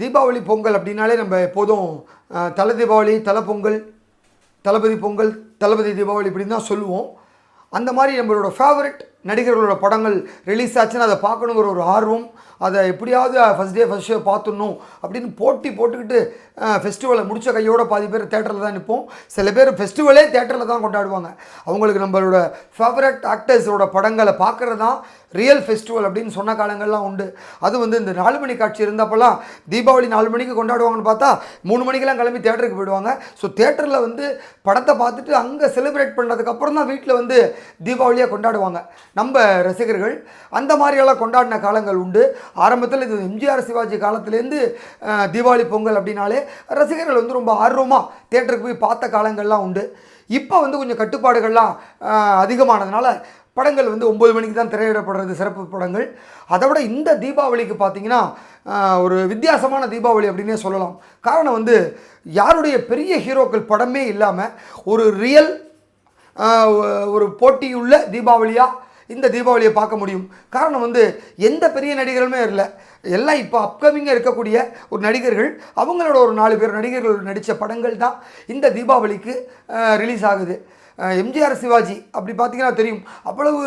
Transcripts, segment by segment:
தீபாவளி பொங்கல் அப்படின்னாலே நம்ம எப்போதும் தலை தீபாவளி தலை பொங்கல் தளபதி பொங்கல் தளபதி தீபாவளி இப்படின்னு தான் சொல்லுவோம். அந்த மாதிரி நம்மளோட ஃபேவரட் நடிகர்களோட படங்கள் ரிலீஸ் ஆச்சுன்னா அதை பார்க்கணுங்கிற ஒரு ஆர்வம் அதை எப்படியாவது ஃபஸ்ட் டே ஃபஸ்ட் ஷோ பார்த்துடணும் அப்படின்னு போட்டி போட்டுக்கிட்டு ஃபெஸ்டிவலை முடித்த கையோட பாதி பேர் தேட்டரில் தான் நிற்போம். சில பேர் ஃபெஸ்டிவலே தேட்டரில் தான் கொண்டாடுவாங்க. அவங்களுக்கு நம்மளோட ஃபேவரட் ஆக்டர்ஸோட படங்களை பார்க்குறது தான் ரியல் ஃபெஸ்டிவல் அப்படின்னு சொன்ன காலங்கள்லாம் உண்டு. அது வந்து இந்த நாலு மணி காட்சி இருந்தப்பெல்லாம் தீபாவளி நாலு மணிக்கு கொண்டாடுவாங்கன்னு பார்த்தா மூணு மணிக்கெல்லாம் கிளம்பி தேட்டருக்கு போயிடுவாங்க. ஸோ தேட்டரில் வந்து படத்தை பார்த்துட்டு அங்கே செலிப்ரேட் பண்ணதுக்கப்புறம் தான் வீட்டில் வந்து தீபாவளியாக கொண்டாடுவாங்க. நம்ம ரசிகர்கள் அந்த மாதிரியெல்லாம் கொண்டாடின காலங்கள் உண்டு. ஆரம்பத்தில் இது எம்ஜிஆர் சிவாஜி காலத்துலேருந்து தீபாவளி பொங்கல் அப்படின்னாலே ரசிகர்கள் வந்து ரொம்ப ஆர்வமாக தேட்டருக்கு போய் பார்த்த காலங்கள்லாம் உண்டு. இப்போ வந்து கொஞ்சம் கட்டுப்பாடுகள்லாம் அதிகமானதுனால படங்கள் வந்து ஒம்பது மணிக்கு தான் திரையிடப்படுறது சிறப்பு படங்கள். அதை விட இந்த தீபாவளிக்கு பார்த்தீங்கன்னா ஒரு வித்தியாசமான தீபாவளி அப்படின்னே சொல்லலாம். காரணம் வந்து யாருடைய பெரிய ஹீரோக்கள் படமே இல்லாமல் ஒரு ரியல் ஒரு போட்டியுள்ள தீபாவளியாக இந்த தீபாவளியை பார்க்க முடியும். காரணம் வந்து எந்த பெரிய நடிகர்களுமே இல்லை. எல்லாம் இப்போ அப்கமிங்காக இருக்கக்கூடிய ஒரு நடிகர்கள் அவங்களோட ஒரு நாலு பேர் நடிகர்கள் நடித்த படங்கள் தான் இந்த தீபாவளிக்கு ரிலீஸ் ஆகுது. எம்ஜிஆர் சிவாஜி. அப்படி பார்த்தீங்கன்னா தெரியும். அவ்வளவு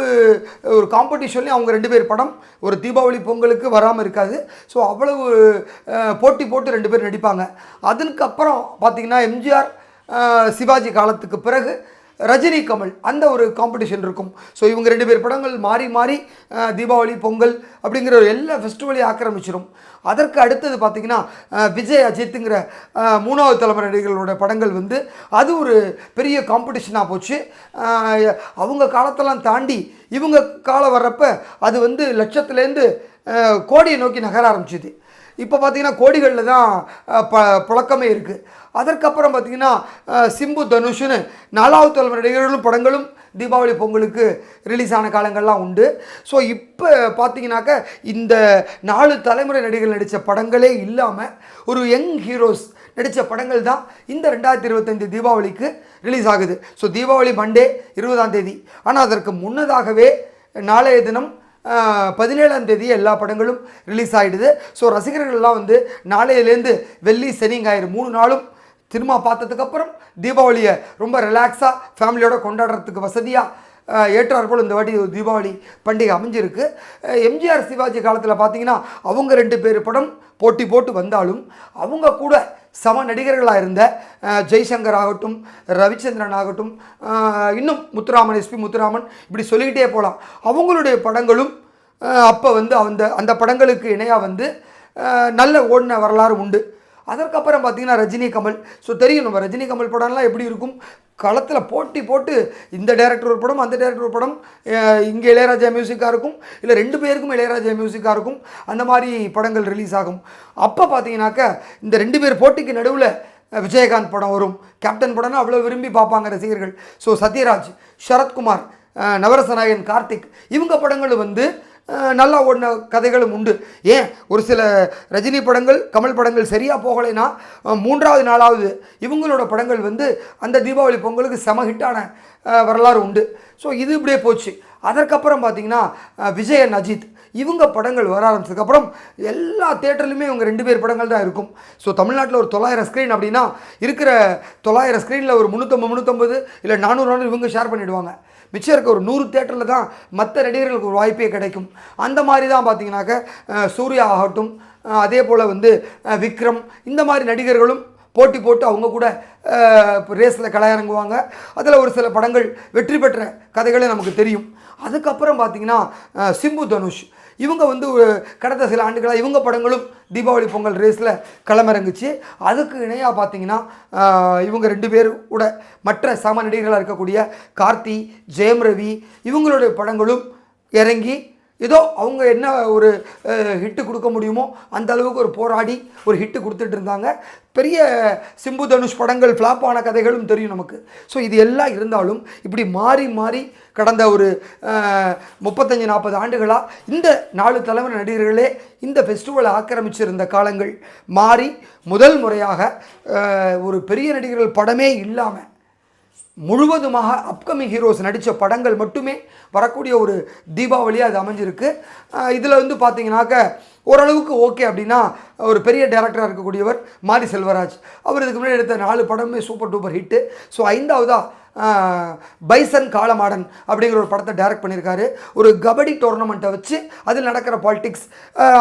ஒரு காம்படிஷன்லேயும் அவங்க ரெண்டு பேர் படம் ஒரு தீபாவளி பொங்கலுக்கு வராமல் இருக்காது. ஸோ அவ்வளவு போட்டி போட்டு ரெண்டு பேர் நடிப்பாங்க. அதுக்கப்புறம் பார்த்தீங்கன்னா எம்ஜிஆர் சிவாஜி காலத்துக்கு பிறகு ரஜினி கமல் அந்த ஒரு காம்படிஷன் இருக்கும். ஸோ இவங்க ரெண்டு பேர் படங்கள் மாறி மாறி தீபாவளி பொங்கல் அப்படிங்கிற ஒரு எல்லா ஃபெஸ்டிவலையும் ஆக்கிரமிச்சிடும் அதற்கு அடுத்தது பார்த்திங்கன்னா விஜய் அஜித்துங்கிற மூணாவது தலைமுறை நடிகர்களோட படங்கள் வந்து அது ஒரு பெரிய காம்படிஷனாக போச்சு. அவங்க காலத்தெல்லாம் தாண்டி இவங்க காலம் வர்றப்ப அது வந்து லட்சத்துலேருந்து கோடியை நோக்கி நகர ஆரம்பிச்சிது. இப்போ பார்த்தீங்கன்னா கோடிகளில் தான் ப புழக்கமே இருக்குது அதற்கப்புறம் பார்த்தீங்கன்னா சிம்பு தனுஷ்னு நாலாவது தலைமுறை நடிகர்களும் படங்களும் தீபாவளி பொங்கலுக்கு ரிலீஸ் ஆன காலங்கள்லாம் உண்டு. ஸோ இப்போ பார்த்தீங்கன்னாக்க இந்த நாலு தலைமுறை நடிகர்கள் நடித்த படங்களே இல்லாமல் ஒரு யங் ஹீரோஸ் நடித்த படங்கள் தான் இந்த ரெண்டாயிரத்தி இருபத்தஞ்சு தீபாவளிக்கு ரிலீஸ் ஆகுது. ஸோ தீபாவளி மண்டே இருபதாம் தேதி. ஆனால் அதற்கு முன்னதாகவே நாளைய தினம் பதினேழாம் தேதி எல்லா படங்களும் ரிலீஸ் ஆகிடுது ஸோ ரசிகர்கள்லாம் வந்து நாளையிலேருந்து வெள்ளி சனி ஞாயிறு மூணு நாளும் சினிமா பார்த்ததுக்கப்புறம் தீபாவளியை ரொம்ப ரிலாக்ஸாக ஃபேமிலியோட கொண்டாடுறதுக்கு வசதியாக ஏற்றார் போல் இந்த வாட்டி ஒரு தீபாவளி பண்டிகை அமைஞ்சிருக்கு. எம்ஜிஆர் சிவாஜி காலத்தில் பார்த்தீங்கன்னா அவங்க ரெண்டு பேர் படம் போட்டி போட்டு வந்தாலும் அவங்க கூட சம நடிகர்களாக இருந்த ஜெய்சங்கர் ஆகட்டும் ரவிச்சந்திரன் ஆகட்டும் இன்னும் முத்துராமன் எஸ்பி முத்துராமன் இப்படி சொல்லிக்கிட்டே போகலாம் அவங்களுடைய படங்களும் அப்போ வந்து அந்த அந்த படங்களுக்கு இணையாக வந்து நல்ல ஓடின வரலாறு உண்டு. அதற்கப்புறம் பார்த்தீங்கன்னா ரஜினி கமல். ஸோ தெரியும் நம்ம ரஜினி கமல் படம்லாம் எப்படி இருக்கும்? களத்தில் போட்டி போட்டு இந்த டேரக்டர் ஒரு படம் அந்த டேரக்டர் ஒரு படம் இங்கே இளையராஜா மியூசிக்காக இருக்கும். இல்லை ரெண்டு பேருக்கும் இளையராஜா மியூசிக்காக இருக்கும். அந்த மாதிரி படங்கள் ரிலீஸ் ஆகும். அப்போ பார்த்தீங்கன்னாக்க இந்த ரெண்டு பேர் போட்டிக்கு நடுவில் விஜயகாந்த் படம் வரும். கேப்டன் படம்னா அவ்வளோ விரும்பி பார்ப்பாங்க ரசிகர்கள். ஸோ சத்யராஜ் சரத்குமார் நவரசநாயகன் கார்த்திக் இவங்க படங்கள் வந்து நல்லா ஓடின கதைகளும் உண்டு. ஏன்? ஒரு சில ரஜினி படங்கள் கமல் படங்கள் சரியாக போகலைன்னா மூன்றாவது நாளாவது இவங்களோட படங்கள் வந்து அந்த தீபாவளி பொங்கலுக்கு செம ஹிட்டான வரலாறு உண்டு. ஸோ இது இப்படியே போச்சு. அதற்கப்புறம் பார்த்திங்கன்னா விஜயன் அஜித் இவங்க படங்கள் வர ஆரம்பிச்சதுக்கப்புறம் எல்லா தேட்டர்லையுமே இவங்க ரெண்டு பேர் படங்கள் தான் இருக்கும். ஸோ தமிழ்நாட்டில் ஒரு தொள்ளாயிரம் ஸ்க்ரீன் அப்படின்னா இருக்கிற தொள்ளாயிரம் ஸ்க்ரீனில் ஒரு முந்நூற்றம்பது முந்நூற்றம்பது இல்லை நானூறு நானூறு இவங்க ஷேர் பண்ணிவிடுவாங்க மிச்சம் இருக்க ஒரு நூறு தேட்டரில் தான் மற்ற நடிகர்களுக்கு ஒரு வாய்ப்பே கிடைக்கும். அந்த மாதிரி தான் பார்த்தீங்கன்னாக்க சூர்யா ஆகட்டும் அதே போல் வந்து விக்ரம் இந்த மாதிரி நடிகர்களும் போட்டி போட்டு அவங்க கூட ரேஸில் கலையிறங்குவாங்க அதில் ஒரு சில படங்கள் வெற்றி பெற்ற கதைகளே நமக்கு தெரியும். அதுக்கப்புறம் பார்த்தீங்கன்னா சிம்பு தனுஷ். இவங்க வந்து கடந்த சில ஆண்டுகளாக இவங்க படங்களும் தீபாவளி பொங்கல் ரேஸில் களமிறங்குச்சு. அதுக்கு இணையாக பார்த்தீங்கன்னா இவங்க ரெண்டு பேர் கூட மற்ற சம நடிகர்களாக இருக்கக்கூடிய கார்த்தி ஜெயம் ரவி இவங்களுடைய படங்களும் இறங்கி ஏதோ அவங்க என்ன ஒரு ஹிட்டு கொடுக்க முடியுமோ அந்த அளவுக்கு ஒரு போராடி ஒரு ஹிட்டு கொடுத்துட்டு இருந்தாங்க. பெரிய சிம்பு தனுஷ் படங்கள் ஃப்ளாப் ஆன கதைகளும் தெரியும் நமக்கு. ஸோ இது எல்லாம் இருந்தாலும் இப்படி மாறி மாறி கடந்த ஒரு முப்பத்தஞ்சு நாற்பது ஆண்டுகளாக இந்த நாலு தலைமுறை நடிகர்களே இந்த ஃபெஸ்டிவலை ஆக்கிரமிச்சிருந்த காலங்கள் மாறி முதல் முறையாக ஒரு பெரிய நடிகர்கள் படமே இல்லாமல் முழுவதுமாக அப்கமிங் ஹீரோஸ் நடித்த படங்கள் மட்டுமே வரக்கூடிய ஒரு தீபாவளியாக அது அமைஞ்சிருக்கு. இதில் வந்து பார்த்தீங்கன்னாக்க ஓரளவுக்கு ஓகே அப்படின்னா ஒரு பெரிய டேரக்டராக இருக்கக்கூடியவர் மாரி செல்வராஜ். அவர் இதுக்கு முன்னாடி எடுத்த நாலு படமே சூப்பர் டூப்பர் ஹிட்டு ஸோ ஐந்தாவதாக பைசன் காலமாடன் அப்படிங்கிற ஒரு படத்தை டைரக்ட் பண்ணியிருக்காரு ஒரு கபடி டோர்னமெண்ட்டை வச்சு அதில் நடக்கிற பாலிட்டிக்ஸ்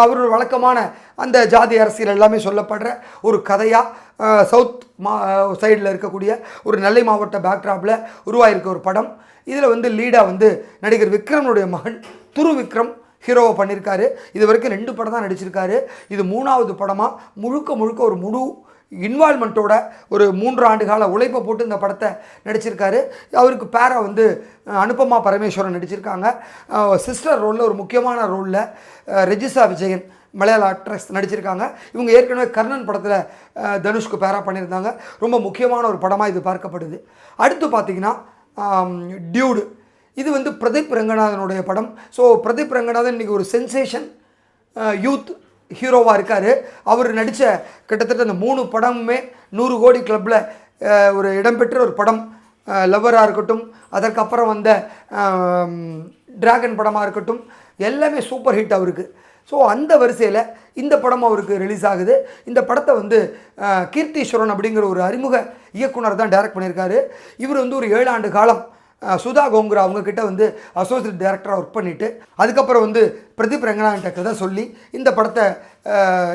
அவரோட வழக்கமான அந்த ஜாதி அரசியல் எல்லாமே சொல்லப்படுற ஒரு கதையாக சவுத் மா சைடில் இருக்கக்கூடிய ஒரு நெல்லை மாவட்ட பேக்ட்ராப்பில் உருவாயிருக்க ஒரு படம். இதில் வந்து லீடாக வந்து நடிகர் விக்ரமனுடைய மகன் துரு விக்ரம் ஹீரோவை பண்ணியிருக்காரு இது வரைக்கும் ரெண்டு படம் தான் நடிச்சிருக்காரு. இது மூணாவது படமாக முழுக்க முழுக்க ஒரு முழு இன்வால்மெண்ட்டோட ஒரு மூன்று ஆண்டு கால உழைப்பை போட்டு இந்த படத்தை நடிச்சிருக்காரு. அவருக்கு பேரை வந்து அனுப்பமா அனுபமா பரமேஸ்வரன் நடிச்சிருக்காங்க. சிஸ்டர் ரோலில் ஒரு முக்கியமான ரோலில் ரெஜிசா விஜயன் மலையாள ஆக்ட்ரஸ் நடிச்சிருக்காங்க. இவங்க ஏற்கனவே கர்ணன் படத்தில் தனுஷ்க்கு பேரா பண்ணியிருந்தாங்க. ரொம்ப முக்கியமான ஒரு படமாக இது பார்க்கப்படுது. அடுத்து பார்த்தீங்கன்னா டியூடு. இது வந்து பிரதீப் ரங்கநாதனுடைய படம். ஸோ பிரதீப் ரங்கநாதன் இன்றைக்கி ஒரு சென்சேஷன் யூத் ஹீரோவாக இருக்கார். அவர் நடித்த கிட்டத்தட்ட அந்த மூணு படமுமே நூறு கோடி கிளப்பில் ஒரு இடம்பெற்ற ஒரு படம். லவ்வராக இருக்கட்டும் அதற்கப்புறம் வந்த டிராகன் படமாக இருக்கட்டும் எல்லாமே சூப்பர் ஹிட் அவருக்கு. ஸோ அந்த வரிசையில் இந்த படம் அவருக்கு ரிலீஸ் ஆகுது. இந்த படத்தை வந்து கீர்த்தீஸ்வரன் அப்படிங்கிற ஒரு அறிமுக இயக்குனர் தான் டைரக்ட் பண்ணியிருக்காரு. இவர் வந்து ஒரு ஏழு ஆண்டு காலம் சுதா கோங்குரா அவங்கக்கிட்ட வந்து அசோசியேட் டைரக்டராக ஒர்க் பண்ணிவிட்டு அதுக்கப்புறம் வந்து பிரதீப் ரங்கநாதன் கதை சொல்லி இந்த படத்தை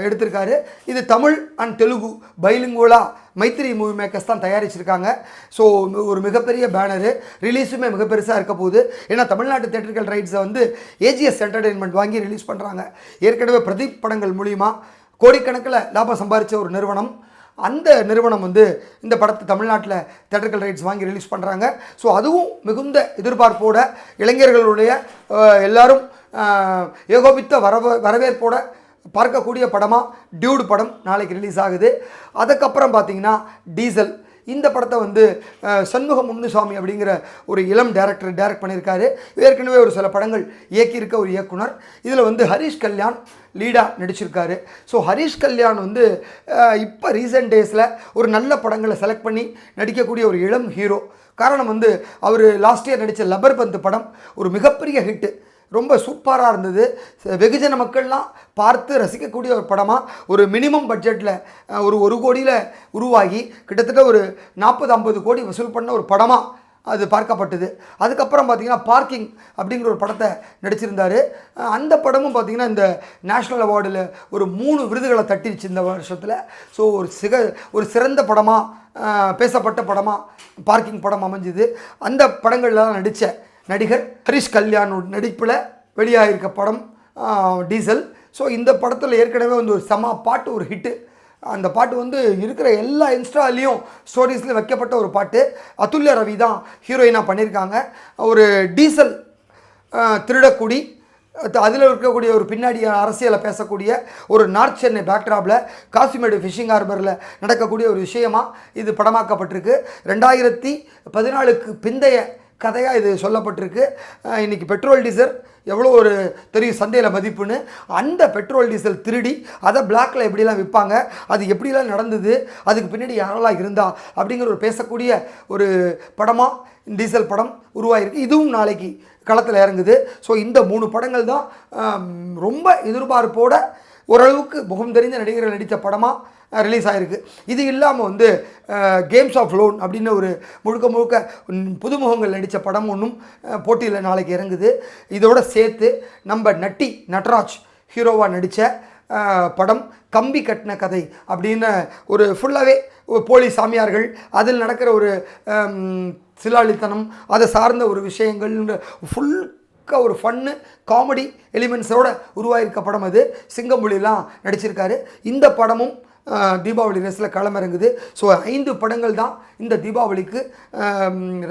எடுத்திருக்காரு. இது தமிழ் அண்ட் தெலுங்கு பைலிங்கோலா மைத்திரி மூவி மேக்கர்ஸ் தான் தயாரிச்சிருக்காங்க. ஸோ ஒரு மிகப்பெரிய பேனரு ரிலீஸுமே மிக பெருசாக இருக்க போகுது. ஏன்னா தமிழ்நாட்டு தேட்டர்கள் ரைட்ஸை வந்து ஏஜிஎஸ் என்டர்டெயின்மெண்ட் வாங்கி ரிலீஸ் பண்ணுறாங்க ஏற்கனவே பிரதீப் படங்கள் மூலிமா கோடிக்கணக்கில் லாபம் சம்பாதிச்ச ஒரு நிறுவனம். அந்த நிறுவனம் வந்து இந்த படத்தை தமிழ்நாட்டில் தேட்டர்கள் ரைட்ஸ் வாங்கி ரிலீஸ் பண்ணுறாங்க ஸோ அதுவும் மிகுந்த எதிர்பார்ப்போட இளைஞர்களுடைய எல்லாரும் ஏகோபித்த வரவ வரவேற்போட பார்க்கக்கூடிய படமாக டியூடு படம் நாளைக்கு ரிலீஸ் ஆகுது. அதுக்கப்புறம் பார்த்தீங்கன்னா டீசல். இந்த படத்தை வந்து சண்முக முன்னுசாமி அப்படிங்கிற ஒரு இளம் டேரக்டர் டைரக்ட் பண்ணியிருக்காரு. ஏற்கனவே ஒரு சில படங்கள் இயக்கியிருக்க ஒரு இயக்குனர். இதில் வந்து ஹரிஷ் கல்யாண் லீடாக நடிச்சிருக்காரு. ஸோ ஹரிஷ் கல்யாண் வந்து இப்போ ரீசெண்ட் டேஸில் ஒரு நல்ல படங்களை செலக்ட் பண்ணி நடிக்கக்கூடிய ஒரு இளம் ஹீரோ காரணம் வந்து அவர் லாஸ்ட் இயர் நடித்த லப்பர் பந்து படம் ஒரு மிகப்பெரிய ஹிட்டு ரொம்ப சூப்பராக இருந்தது. வெகுஜன மக்கள்லாம் பார்த்து ரசிக்கக்கூடிய ஒரு படமாக ஒரு மினிமம் பட்ஜெட்டில் ஒரு ஒரு கோடியில் உருவாகி கிட்டத்தட்ட ஒரு நாற்பது ஐம்பது கோடி வசூல் பண்ண ஒரு படமாக அது பார்க்கப்பட்டது. அதுக்கப்புறம் பார்த்திங்கன்னா பார்க்கிங் அப்படிங்கிற ஒரு படத்தை நடிச்சிருந்தார். அந்த படமும் பார்த்தீங்கன்னா இந்த நேஷ்னல் அவார்டில் ஒரு மூணு விருதுகளை தட்டிருச்சு இந்த வருஷத்தில். ஸோ ஒரு சிக ஒரு சிறந்த படமாக பேசப்பட்ட படமாக பார்க்கிங் படம் அமைஞ்சுது. அந்த படங்கள்லாம் நடித்தேன் நடிகர் ஹரிஷ் கல்யாணோட நடிப்பில் வெளியாகிருக்க படம் டீசல். ஸோ இந்த படத்தில் ஏற்கனவே வந்து ஒரு செம பாட்டு ஒரு ஹிட்டு அந்த பாட்டு வந்து இருக்கிற எல்லா இன்ஸ்டாலையும் ஸ்டோரிஸில் வைக்கப்பட்ட ஒரு பாட்டு. அதுல்ய ரவி தான் ஹீரோயினாக பண்ணியிருக்காங்க ஒரு டீசல் திருடக்கூடி. திருடக்குடி அதில் இருக்கக்கூடிய ஒரு பின்னாடி அரசியலை பேசக்கூடிய ஒரு நார்த் சென்னை பேக்ட்ராப்பில் காசிமேடு ஃபிஷிங் ஹார்பரில் நடக்கக்கூடிய ஒரு விஷயமா இது படமாக்கப்பட்டிருக்கு. ரெண்டாயிரத்தி பதினாலுக்கு பிந்தைய கதையாக இது சொல்லப்பட்டிருக்கு. இன்றைக்கி இன்னைக்கு பெட்ரோல் டீசல் எவ்வளோ ஒரு தெரியும் சந்தையில் மதிப்புன்னு அந்த பெட்ரோல் டீசல் திருடி அதை பிளாக்ல எப்படிலாம் விற்பாங்க அது எப்படிலாம் நடந்தது அதுக்கு பின்னாடி யாரெல்லாம் இருந்தா அப்படிங்கிற ஒரு பேசக்கூடிய ஒரு படமாக டீசல் படம் உருவாகிருக்கு இதுவும் நாளைக்கு களத்தில் இறங்குது. ஸோ இந்த மூணு படங்கள் தான் ரொம்ப எதிர்பார்ப்போட ஓரளவுக்கு முகம் தெரிந்த நடிகர்கள் நடித்த படமாக ரிலீஸ் ஆகிருக்கு இது இல்லாமல் வந்து கேம்ஸ் ஆஃப் லோன் அப்படின்னு ஒரு முழுக்க முழுக்க புதுமுகங்கள் நடித்த படம் ஒன்றும் போட்டியில் நாளைக்கு இறங்குது. இதோட சேர்த்து நம்ம நட்டி நட்ராஜ் ஹீரோவாக நடித்த படம் கம்பி கட்டின கதை அப்படின்னு ஒரு ஃபுல்லாகவே போலி சாமியார்கள் அதில் நடக்கிற ஒரு சிலாளித்தனம் அதை சார்ந்த ஒரு விஷயங்கள்ன்ற ஃபுல் ஒரு ஃபன்னு காமெடி எலிமெண்ட்ஸோட உருவாயிருக்க படம் அது. சிங்கம்புலிலாம் நடிச்சிருக்காரு. இந்த படமும் தீபாவளி ரேஸில் களமிறங்குது. ஸோ ஐந்து படங்கள் தான் இந்த தீபாவளிக்கு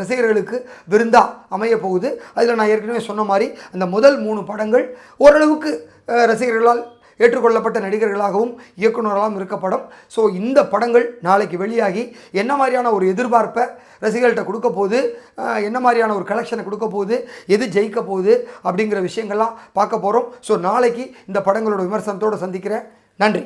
ரசிகர்களுக்கு விருந்தா அமைய போகுது. அதில் நான் ஏற்கனவே சொன்ன மாதிரி அந்த முதல் மூணு படங்கள் ஓரளவுக்கு ரசிகர்களால் ஏற்றுக்கொள்ளப்பட்ட நடிகர்களாகவும் இயக்குநர்களாகவும் இருக்க படம். ஸோ இந்த படங்கள் நாளைக்கு வெளியாகி என்ன மாதிரியான ஒரு எதிர்பார்ப்பை ரசிகர்கள்ட்ட கொடுக்க போகுது என்ன மாதிரியான ஒரு கலெக்ஷனை கொடுக்க போகுது எது ஜெயிக்க போகுது அப்படிங்கிற விஷயங்கள்லாம் பார்க்க போகிறோம் ஸோ நாளைக்கு இந்த படங்களோட விமர்சனத்தோடு சந்திக்கிறேன். நன்றி.